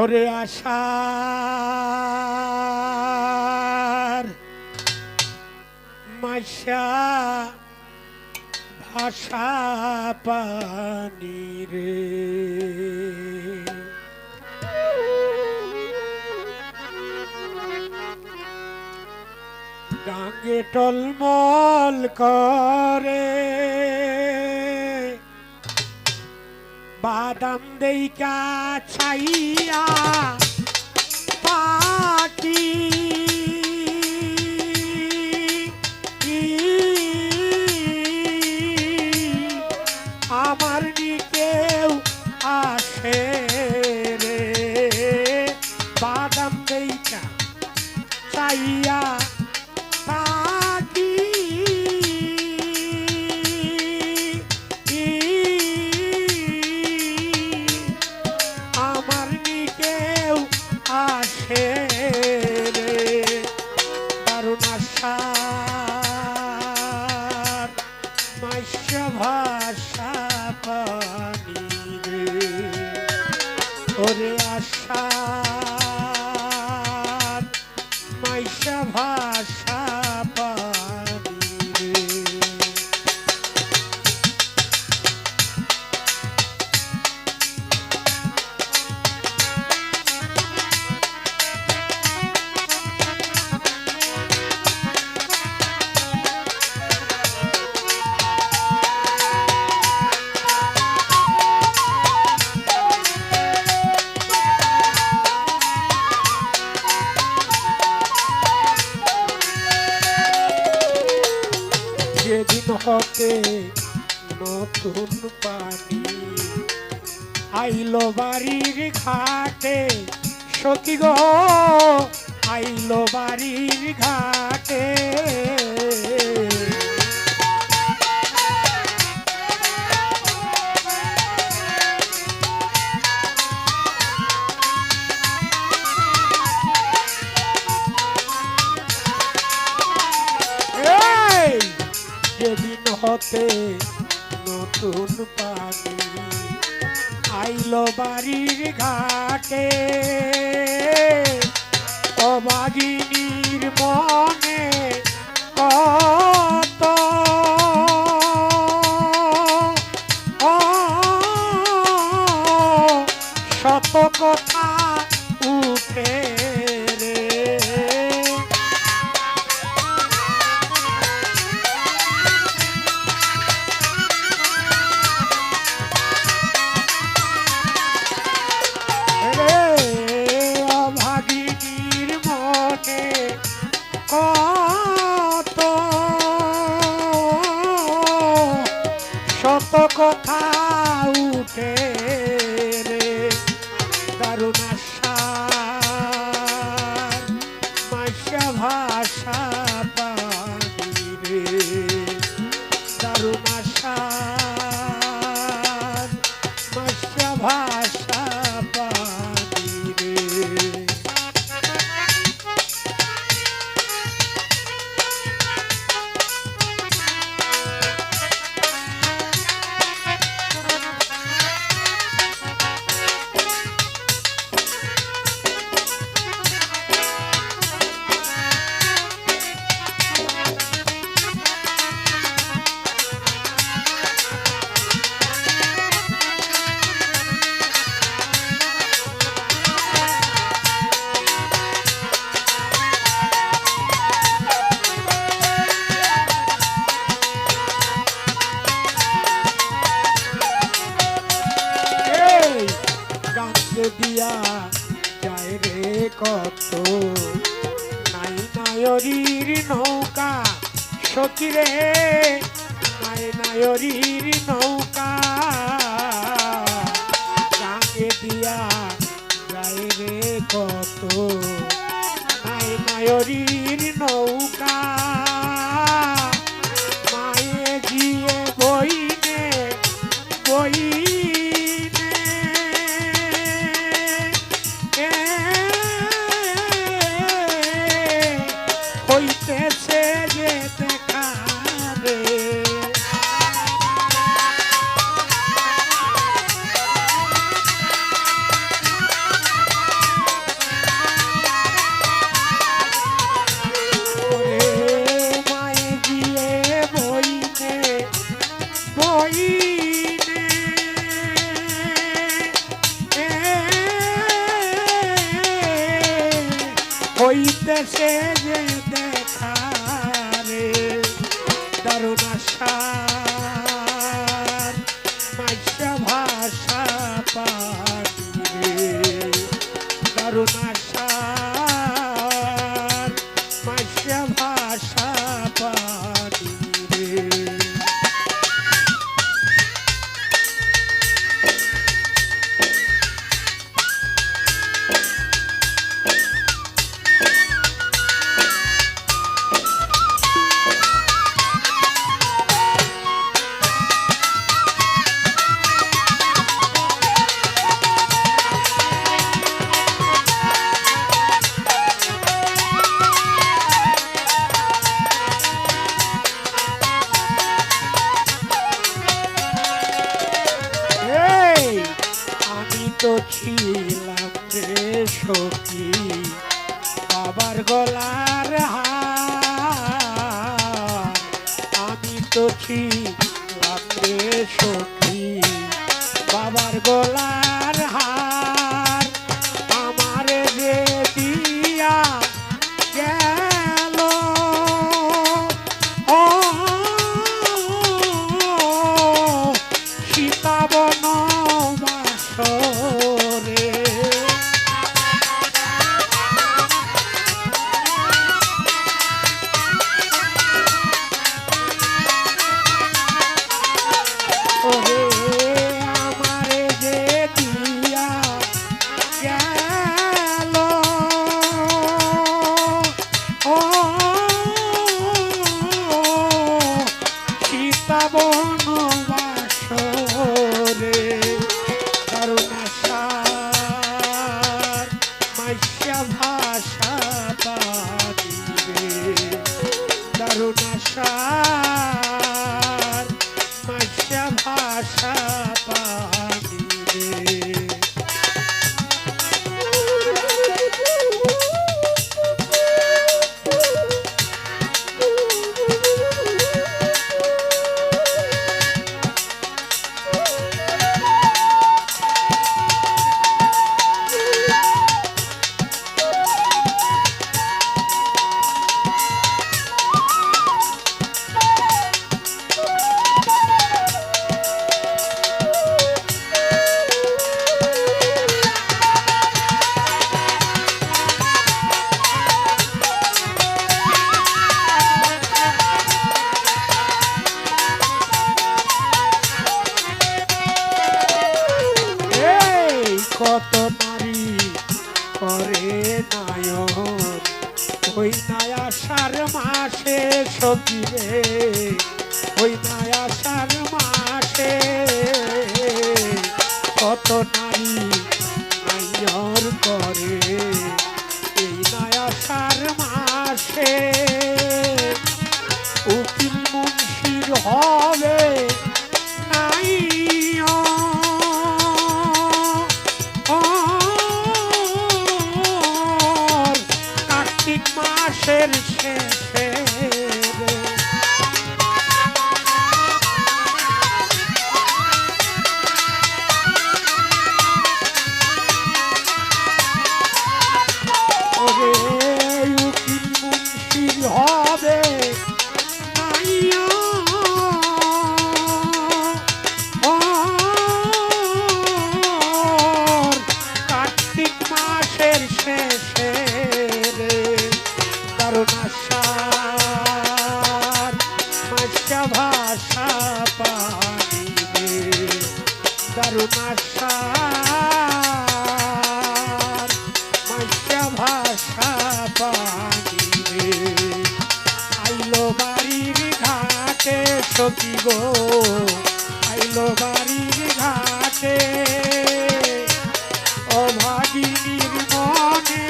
ওরে আশার মাসা ভাষা পানি রে। ডাঙ্গে টলমল করে। বাদাম দেইকা ছাইয়া আইলো বাড়ির ঘাটে সখী গো আইলো বাড়ির ঘাটে। হতে নতুন পানি আইলো বাড়ির ঘাটে। অবাগিনীর মনে কত? নাই নায়রির নৌকা, সখী রে। নাই নায়রির নৌকা। গাছে দিয়া যায় রে কত? নাই নায়রির নৌকা। গেছে যে দেখা রে দারুণ আশার মাইশা ভাষা পানি রে দারুণ আশার মাইশা ভাষা পানি বাবার ওরে করে নায়ন ওই নায়াসার মাসে সকিবে ওই নায়াসার মাসে কত নারী নায়র করে। এই নায়াসার মাসে উকিল মুন্সির হবে সখী গো, আইলো বাড়ির ঘাটে। অভাগিনীর মনে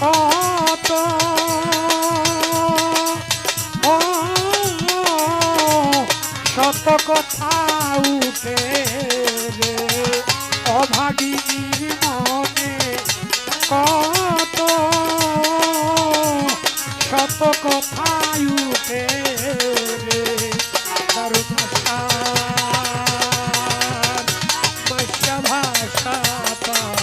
কত শত কথা উঠে রে। অভাগিনীর মনে কত শত কথাই উঠে আশার মাসা ভাষা